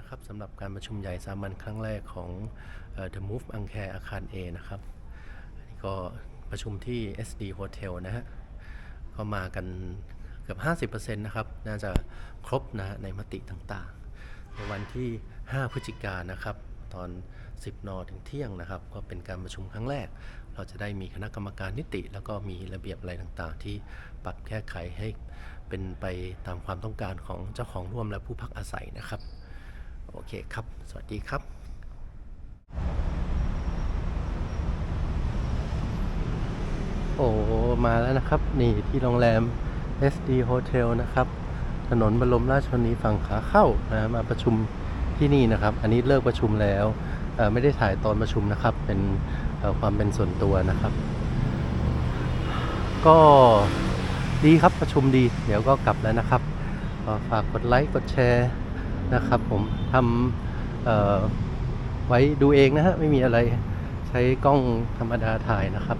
นะครับสำหรับการประชุมใหญ่สามัญครั้งแรกของ The Move อังแคอาคาร A นะครับอันนี้ก็ประชุมที่ SD Hotel นะฮะ ก็มากันเกือบ 50%นะครับ น่าจะครบนะฮะในมติต่างๆ ในวันที่ 5 พฤศจิกายนนะครับ ตอน 10 น ถึงเที่ยงนะครับ ก็เป็นการประชุมครั้งแรก เราจะได้มีคณะกรรมการนิติ แล้วก็มีระเบียบอะไรต่างๆ ที่ปรับแก้ไขให้เป็นไปตามความต้องการของเจ้าของร่วมและผู้พักอาศัยนะครับ โอเคครับ สวัสดีครับโอ้มาแล้วนะครับ นี่ที่โรงแรม SD Hotel นะครับ ถนนบรมราชชนีฝั่งขาเข้านะมาประชุมที่นี่นะครับ อันนี้เลิกประชุมแล้วไม่ได้ถ่ายตอนประชุมนะครับ เป็นความเป็นส่วนตัวนะครับ ก็ดีครับประชุมดี เดี๋ยวก็กลับแล้วนะครับฝากกดไลค์กดแชร์ นะครับผมทำไว้ดูเองนะฮะไม่มีอะไรใช้กล้องธรรมดาถ่ายนะครับ